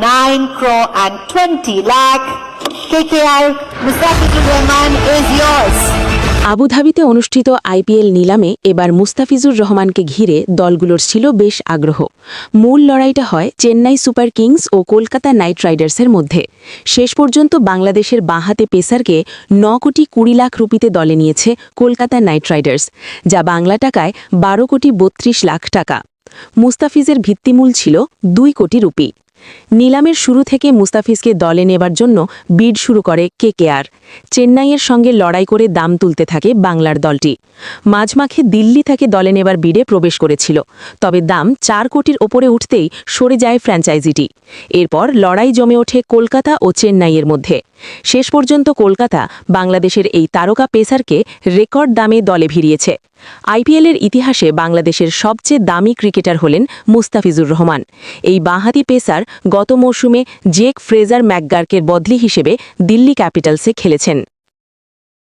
9 crore and 20 lakh. KKR, Mustafizur Rahman is yours. আবুধাবিতে অনুষ্ঠিত IPL নিলামে এবার মুস্তাফিজুর রহমানকে ঘিরে দলগুলোর ছিল বেশ আগ্রহ। মূল লড়াইটা হয় চেন্নাই সুপার কিংস ও কলকাতা নাইট রাইডার্সের মধ্যে। শেষ পর্যন্ত বাংলাদেশের বাঁহাতে পেসারকে ন কোটি কুড়ি লাখ রুপিতে দলে নিয়েছে কলকাতা নাইট রাইডার্স যা বাংলা টাকায় বারো কোটি বত্রিশ লাখ টাকা। মুস্তাফিজের ভিত্তিমূল ছিল দুই কোটি রুপি। নিলামের শুরু থেকে মুস্তাফিজকে দলে নেবার জন্য বিড শুরু করে কেকেআর। চেন্নাইয়ের সঙ্গে লড়াই করে দাম তুলতে থাকে বাংলার দলটি। মাঝমাখে দিল্লি থেকে দলে নেবার বিডে প্রবেশ করেছিল। তবে দাম চার কোটির ওপরে উঠতেই সরে যায় ফ্র্যাঞ্চাইজিটি। এরপর লড়াই জমে ওঠে কলকাতা ও চেন্নাইয়ের মধ্যে। শেষ পর্যন্ত কলকাতা বাংলাদেশের এই তারকা পেসারকে রেকর্ড দামে দলে ভিড়িয়েছে। আইপিএলের ইতিহাসে বাংলাদেশের সবচেয়ে দামি ক্রিকেটার হলেন মুস্তাফিজুর রহমান। এই বাঁহাতি পেসার গত মৌসুমে জেক ফ্রেজার ম্যাকগার্কের বদলি হিসেবে দিল্লি ক্যাপিটালসে খেলেছেন।